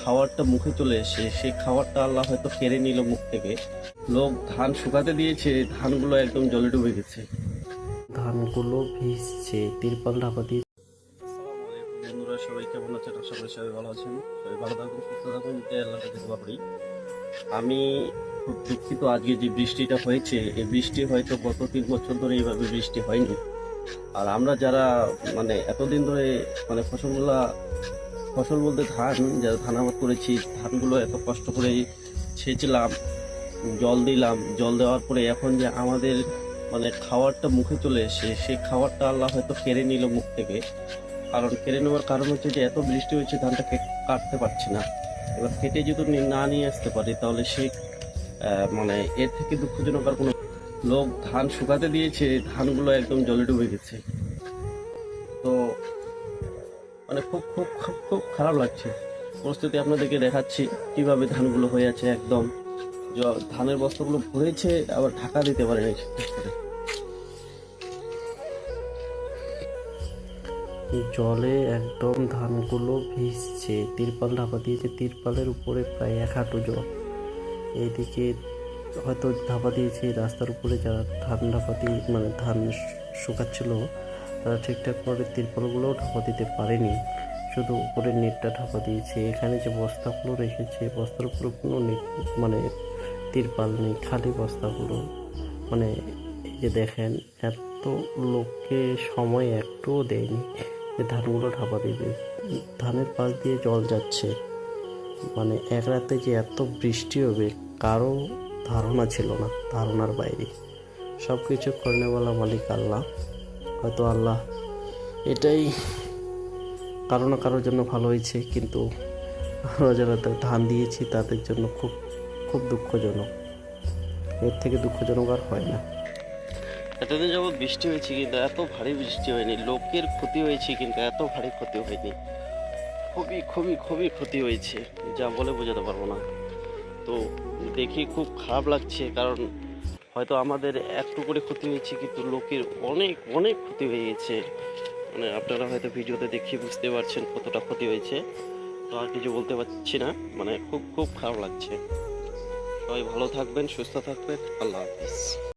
খাবারটা মুখে চলে এসে সেই খাবারটা আল্লাহ হয়তো কেড়ে নিল মুখ থেকে। লোক ধান শুকাতে দিয়েছে ধানগুলো একদম জলে ডুবে গেছে। ধানগুলো ভিজছে তিরপাল ঢাকা দিয়ে বন্ধুরা সবাই কেমন আছেন? আশা করি সবাই ভালো আছেন। সবাই ভালো থাকুন সুস্থ থাকুন আল্লাহর কাছে দোয়া করি। আমি খুব দুঃখিত আজকে যে বৃষ্টিটা হয়েছে এই বৃষ্টি হয়তো গত তিন বছর ধরে এইভাবে বৃষ্টি হয়নি। আর আমরা যারা মানে এতদিন ধরে মানে ফসলগুলা ফসল বলতে ধান যারা ধান আবাদ করেছি ধানগুলো এত কষ্ট করে ছেঁচলাম জল দিলাম। জল দেওয়ার পরে এখন যে আমাদের মানে খাবারটা মুখে চলে এসে সেই খাওয়ারটা আল্লাহ হয়তো কেড়ে নিল মুখ থেকে। কারণ কেড়ে নেওয়ার কারণ হচ্ছে যে এত বৃষ্টি হয়েছে ধানটা কাটতে পারছি না। এবার কেটে যদি না নিয়ে আসতে পারি তাহলে আহ, মানে এর থেকে দুঃখজনক আর কোনো লোক ধান শুকাতে দিয়েছে ধানগুলো একদম জলে ডুবে গেছে। তো মানে খুব খুব খুব খুব খারাপ লাগছে। পরিস্থিতি আপনাদেরকে দেখাচ্ছি, কীভাবে ধানগুলো হয়ে আছে একদম। ধানের বস্তাগুলো ভরেছে, আবার ঢাকা দিতে পারে না জলে একদম ধানগুলো ভিজছে, তিরপাল ঢাকা দিয়েছে, তিরপালের উপরে প্রায় এক হাঁটু জল। এইদিকে হয়তো ধাপা দিয়েছে, রাস্তার উপরে যারা ধান ঢাপা দিয়ে মানে ধান শুকাচ্ছিল তারা ঠিকঠাক করে তিরপালগুলোও ঢাপা দিতে পারেনি। শুধু উপরে নেটটা ঢাপা দিয়েছে। এখানে যে বস্তাগুলো রেখেছে বস্তার উপরে কোনো নেট মানে তিরপাল নেই, খালি বস্তাগুলো। মানে এই যে দেখেন, এত লোককে সময় একটুও দেয়নি যে ধানগুলো ঢাপা দিবে। ধানের পাশ দিয়ে জল যাচ্ছে। মানে এক রাতে যে এত বৃষ্টি হবে, কারও ধারণা ছিল না, ধারণার বাইরে। সব কিছু করেনেওয়ালা মালিক আল্লাহ। হয়তো আল্লাহ এটাই কারও না কারোর জন্য ভালো হয়েছে, কিন্তু আমরা যারা ধান দিয়েছি তাদের জন্য খুব খুব দুঃখজনক। এর থেকে দুঃখজনক আর হয় না। এতদিন যাবৎ বৃষ্টি হয়েছে কিন্তু এত ভারী বৃষ্টি হয়নি, লোকের ক্ষতি হয়েছে কিন্তু এত ভারী ক্ষতি হয়নি। খুবই খুবই খুবই ক্ষতি হয়েছে, যা বলে বোঝাতে পারব না। তো দেখি খুব খারাপ লাগছে, কারণ হয়তো আমাদের একটু করে ক্ষতি হয়েছে, কিন্তু লোকের অনেক অনেক ক্ষতি হয়ে গেছে। মানে আপনারা হয়তো ভিডিওতে দেখে বুঝতে পারছেন কতটা ক্ষতি হয়েছে। তো আর কিছু বলতে পারছি না। মানে খুব খুব খারাপ লাগছে। সবাই ভালো থাকবেন, সুস্থ থাকবেন। আল্লাহ হাফিজ।